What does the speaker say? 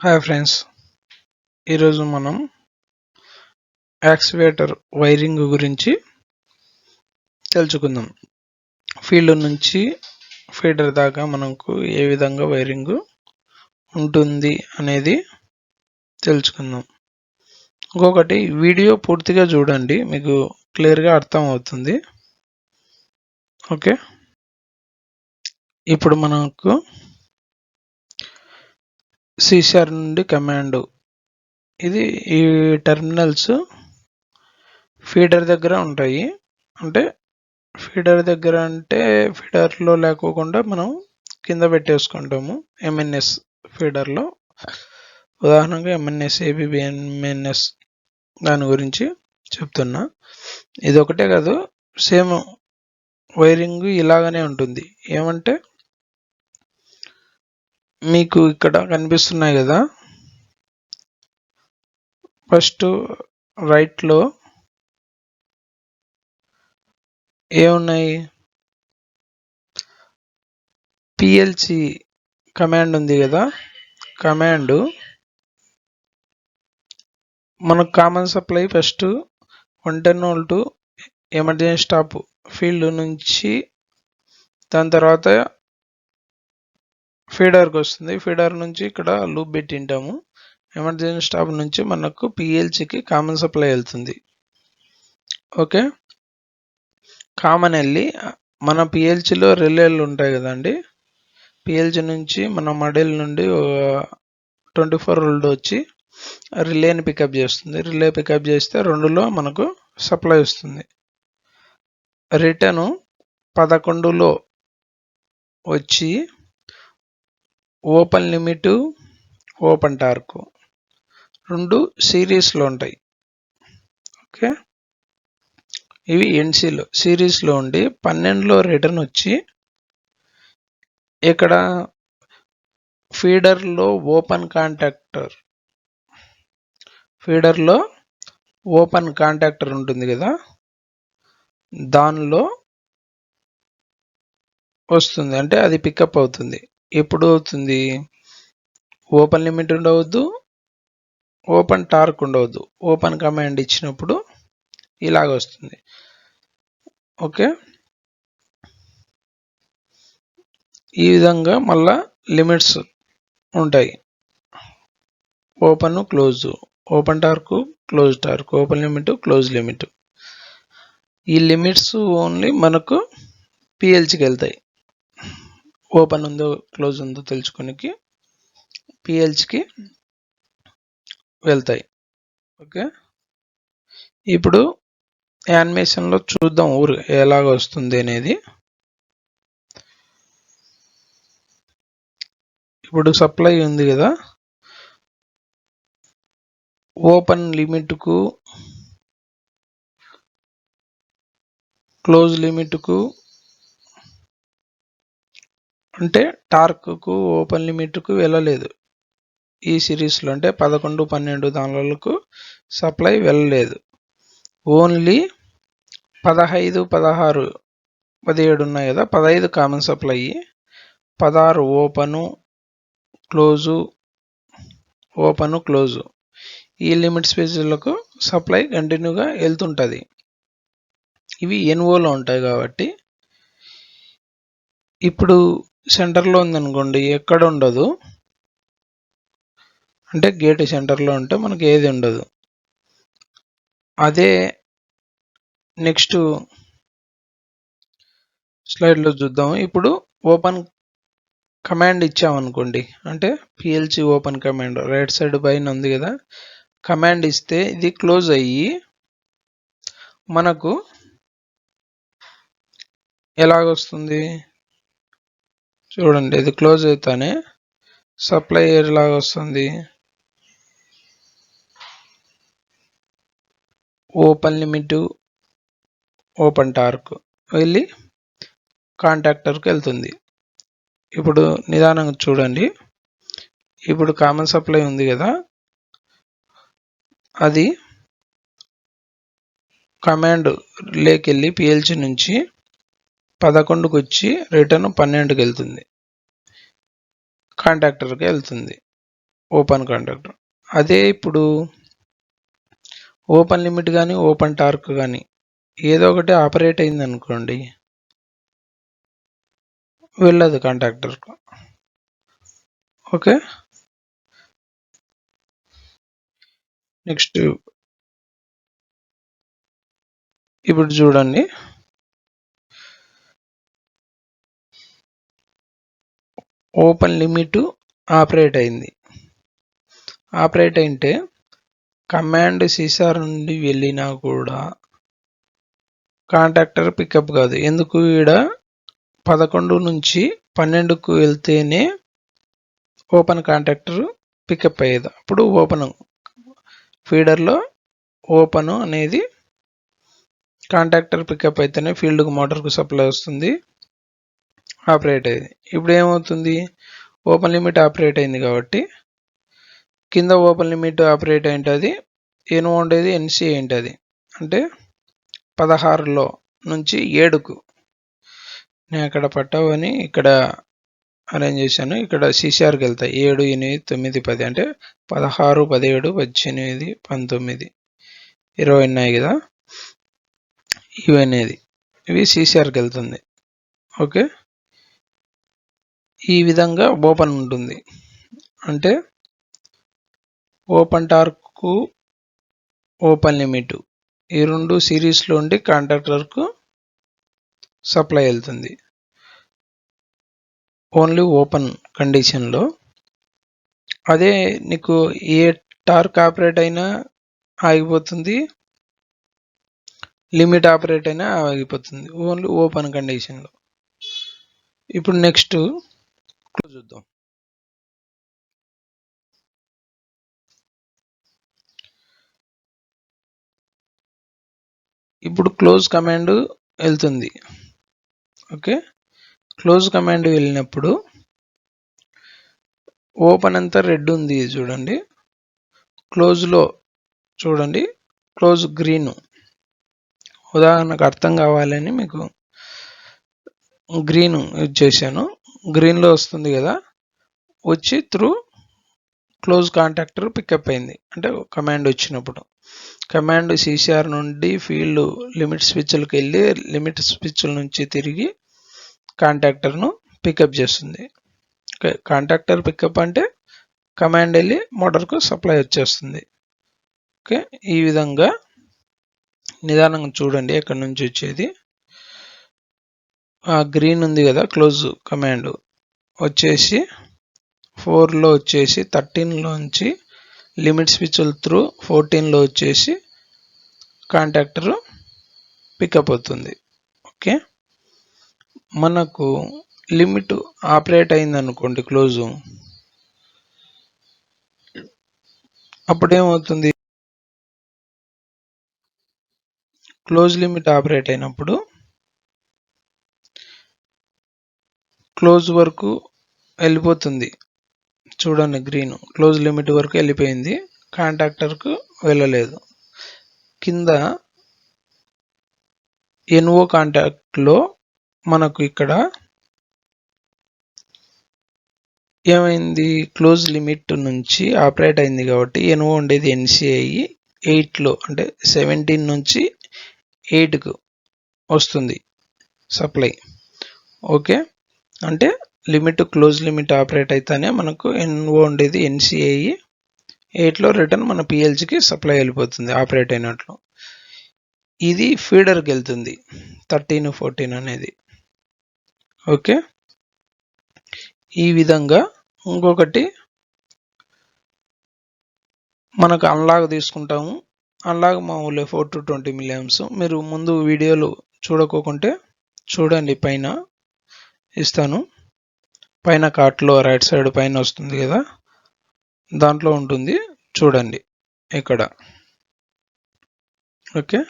Hi friends ఈరోజు మనం యాక్సివేటర్ wiring గురించి తెలుసుకుందాం. ఫీల్డ్ నుంచి ఫీడర్ దాకా మనకు ఏ విధంగా వైరింగ్ ఉంటుంది అనేది తెలుసుకుందాం. ఇంకొకటి వీడియో పూర్తిగా చూడండి మీకు క్లియర్గా అర్థం అవుతుంది ఓకే? ఇప్పుడు మనకు సిసిఆర్ నుండి కమాండ్ ఇది ఈ టెర్మినల్స్ ఫీడర్ దగ్గర ఉంటాయి. అంటే ఫీడర్ దగ్గర అంటే ఫీడర్లో లేకోకుండా మనం కింద పెట్టేసుకుంటాము. ఎంఎన్ఎస్ ఫీడర్లో ఉదాహరణగా ఎంఎన్ఎస్ ఏబిబి ఎంఎన్ఎస్ దాని గురించి చెప్తున్నా. ఇది ఒకటే కాదు సేమ్ వైరింగ్ ఇలాగనే ఉంటుంది. ఏమంటే మీకు ఇక్కడ కనిపిస్తున్నాయి కదా. ఫస్ట్ రైట్లో ఏమున్నాయి పిఎల్సి కమాండ్ ఉంది కదా. కమాండు మనకు common supply first one ten volt emergency stop field నుంచి దాని తర్వాత ఫీడర్కి వస్తుంది. ఫీడర్ నుంచి ఇక్కడ లూప్ పెట్టింటాము ఎమర్జెన్సీ స్టాప్ నుంచి మనకు పిఎల్సికి కామన్ సప్లై వెళ్తుంది. ఓకే? కామన్ వెళ్ళి మన పిఎల్సిలో రిలేలు ఉంటాయి కదండి. పిఎల్సి నుంచి మన మడెల్ నుండి ట్వంటీ ఫోర్ వోల్ట్ వచ్చి రిలేని పికప్ చేస్తుంది. రిలే పికప్ చేస్తే రెండులో మనకు సప్లై వస్తుంది. రిటర్ను పదకొండులో వచ్చి ఓపెన్ లిమిట్ ఓపెన్ టార్క్. రెండు సిరీస్లో ఉంటాయి. ఓకే? ఇవి ఎన్సీలో సిరీస్లో ఉండి పన్నెండులో రిటర్న్ వచ్చి ఇక్కడ ఫీడర్లో ఓపెన్ కాంటాక్టర్. ఫీడర్లో ఓపెన్ కాంటాక్టర్ ఉంటుంది కదా? దానిలో వస్తుంది. అంటే అది పికప్ అవుతుంది. ఎప్పుడు అవుతుంది ఓపెన్ లిమిట్ ఉండవద్దు ఓపెన్ టార్క్ ఉండవద్దు. ఓపెన్ కమాండ్ ఇచ్చినప్పుడు ఇలాగ వస్తుంది ఓకే? ఈ విధంగా మళ్ళా లిమిట్స్ ఉంటాయి. Open close. Open torque close torque. Open limit close limit. ఈ లిమిట్స్ ఓన్లీ మనకు పిఎల్సికి వెళ్తాయి. ఓపెన్ ఉందో క్లోజ్ ఉందో తెలుసుకొనికి పిఎల్స్కి వెళ్తాయి. ఓకే? ఇప్పుడు యానిమేషన్లో చూద్దాం ఊరు ఎలాగ వస్తుంది అనేది. ఇప్పుడు సప్లై ఉంది కదా. ఓపెన్ లిమిట్కు క్లోజ్ లిమిట్కు అంటే టార్క్కు ఓపెన్ లిమిట్కు వెళ్ళలేదు. ఈ సిరీస్లో అంటే పదకొండు పన్నెండు దానిలకు సప్లై వెళ్ళలేదు. ఓన్లీ పదహైదు పదహారు పదిహేడు ఉన్నాయి కదా పదహైదు కామన్ సప్లై పదహారు ఓపెను క్లోజు ఓపెను క్లోజు. ఈ లిమిట్ స్పేస్లకు సప్లై కంటిన్యూగా వెళ్తుంటుంది. ఇవి ఎన్ఓలో ఉంటాయి కాబట్టి ఇప్పుడు సెంటర్లో ఉందనుకోండి ఎక్కడ ఉండదు. అంటే గేట్ సెంటర్లో ఉంటే మనకి ఏది ఉండదు. అదే నెక్స్ట్ స్లైడ్లో చూద్దాం. ఇప్పుడు ఓపెన్ కమాండ్ ఇచ్చామనుకోండి అంటే PLC open command right side పైన ఉంది కదా. కమాండ్ ఇస్తే ఇది క్లోజ్ అయ్యి మనకు ఎలాగొస్తుంది? చూడండి ఇది క్లోజ్ అవుతానే సప్లై లాగా వస్తుంది. ఓపెన్ లిమిట్ ఓపెన్ టార్క్ వెళ్ళి కాంటాక్టర్కి వెళ్తుంది. ఇప్పుడు నిదానంగా చూడండి. ఇప్పుడు కామన్ సప్లై ఉంది కదా అది కమాండ్ లేకెళ్ళి పిఎల్సి నుంచి పదకొండుకి వచ్చి రిటర్న్ పన్నెండుకి వెళ్తుంది కాంటాక్టర్కి వెళ్తుంది. ఓపెన్ కాంట్రాక్టర్ అదే ఇప్పుడు ఓపెన్ లిమిట్ కానీ ఓపెన్ టార్క్ కానీ ఏదో ఒకటి ఆపరేట్ అయింది అనుకోండి వెళ్ళదు కాంట్రాక్టర్కు ఓకే? నెక్స్ట్ ఇప్పుడు చూడండి. ఓపెన్ లిమిట్ ఆపరేట్ అయింది. ఆపరేట్ అయింటే కమాండ్ సీసార్ నుండి వెళ్ళినా కూడా కాంటాక్టర్ పికప్ కాదు. ఎందుకు? ఈడ పదకొండు నుంచి పన్నెండుకు వెళ్తేనే ఓపెన్ కాంటాక్టర్ పికప్ అయ్యేది. అప్పుడు ఓపెన్ ఫీడర్లో ఓపెన్ అనేది కాంటాక్టర్ పికప్ అయితేనే ఫీల్డ్కు మోటార్కు సప్లై వస్తుంది. ఆపరేట్ అయ్యింది. ఇప్పుడు ఏమవుతుంది? ఓపెన్ లిమిట్ ఆపరేట్ అయింది కాబట్టి కింద ఓపెన్ లిమిట్ ఆపరేట్ ఏంటది ఎను ఉండేది ఎన్సి ఏంటది అంటే పదహారులో నుంచి ఏడుకు. నేను అక్కడ పట్టావు అని ఇక్కడ అరేంజ్ చేశాను. ఇక్కడ సిసిఆర్కి వెళ్తాయి ఏడు ఎనిమిది తొమ్మిది పది. అంటే పదహారు పదిహేడు పద్దెనిమిది పంతొమ్మిది. ఇరవై ఉన్నాయి కదా? ఇవి అనేది ఇవి సిసిఆర్కి వెళ్తుంది. ఓకే? ఈ విధంగా ఓపెన్ ఉంటుంది. అంటే ఓపెన్ టార్క్కు ఓపెన్ లిమిట్. ఈ రెండు సిరీస్లో ఉండి కాంట్రాక్టర్కు సప్లై వెళ్తుంది. ఓన్లీ ఓపెన్ కండిషన్లో. అదే నీకు ఏ టార్క్ ఆపరేట్ అయినా ఆగిపోతుంది. లిమిట్ ఆపరేట్ అయినా ఆగిపోతుంది. ఓన్లీ ఓపెన్ కండిషన్లో. ఇప్పుడు నెక్స్ట్ చూద్దాం. ఇప్పుడు క్లోజ్ కమాండ్ వెళ్తుంది. ఓకే? క్లోజ్ కమాండ్ వెళ్ళినప్పుడు ఓపెన్ అంతా రెడ్ ఉంది చూడండి. క్లోజ్లో చూడండి. Close green. ఉదాహరణకు అర్థం కావాలని మీకు గ్రీన్ యూజ్ చేశాను. గ్రీన్లో వస్తుంది కదా వచ్చి త్రూ క్లోజ్ కాంటాక్టర్ పికప్ అయింది. అంటే కమాండ్ వచ్చినప్పుడు. కమాండ్ సిసిఆర్ నుండి ఫీల్డ్ లిమిట్ స్విచ్లకు వెళ్ళి లిమిట్ స్విచ్ల నుంచి తిరిగి కాంటాక్టర్ను పికప్ చేస్తుంది. ఓకే కాంటాక్టర్ పికప్ అంటే కమాండ్ వెళ్ళి మోటార్కు సప్లై వచ్చేస్తుంది. ఓకే ఈ విధంగా నిదానంగా చూడండి ఎక్కడి నుంచి వచ్చేది. గ్రీన్ ఉంది కదా క్లోజ్ కమాండ్ వచ్చేసి ఫోర్లో వచ్చేసి థర్టీన్లోంచి లిమిట్ స్విచ్ల త్రూ ఫోర్టీన్లో వచ్చేసి కాంటాక్టర్ పికప్ అవుతుంది. ఓకే మనకు లిమిట్ ఆపరేట్ అయిందనుకోండి క్లోజు అప్పుడేమవుతుంది? క్లోజ్ లిమిట్ ఆపరేట్ అయినప్పుడు క్లోజ్ వరకు వెళ్ళిపోతుంది. చూడండి గ్రీన్. క్లోజ్ లిమిట్ వరకు వెళ్ళిపోయింది. కాంటాక్టర్కు వెళ్ళలేదు. కింద ఎన్ఓ కాంటాక్ట్లో మనకు ఇక్కడ ఏమైంది? క్లోజ్ లిమిట్ నుంచి ఆపరేట్ అయింది కాబట్టి ఎన్ఓ ఉండేది ఎన్సిఐ ఎయిట్లో అంటే సెవెంటీన్ నుంచి ఎయిట్కు వస్తుంది సప్లై. ఓకే? అంటే లిమిట్ క్లోజ్ లిమిట్ ఆపరేట్ అయితేనే మనకు ఎన్ఓ ఉండేది ఎన్సిఐ ఎయిట్లో రిటర్న్ మన పిఎల్జికి సప్లై వెళ్ళిపోతుంది ఆపరేట్ అయినట్లు. ఇది ఫీడర్కి వెళ్తుంది థర్టీన్ ఫోర్టీన్ అనేది. ఓకే? ఈ విధంగా ఇంకొకటి మనకు అన్లాగ్ తీసుకుంటాము. అన్లాగ్ ఊళ్ళో ఫోర్ టు ట్వంటీ మిలియమ్స్ మీరు ముందు వీడియోలు చూడకోకుంటే చూడండి పైన. ఇస్తాను. పైన కార్ట్లో రైట్ సైడ్ పైన వస్తుంది కదా దాంట్లో ఉంటుంది. చూడండి ఇక్కడ. ఓకే.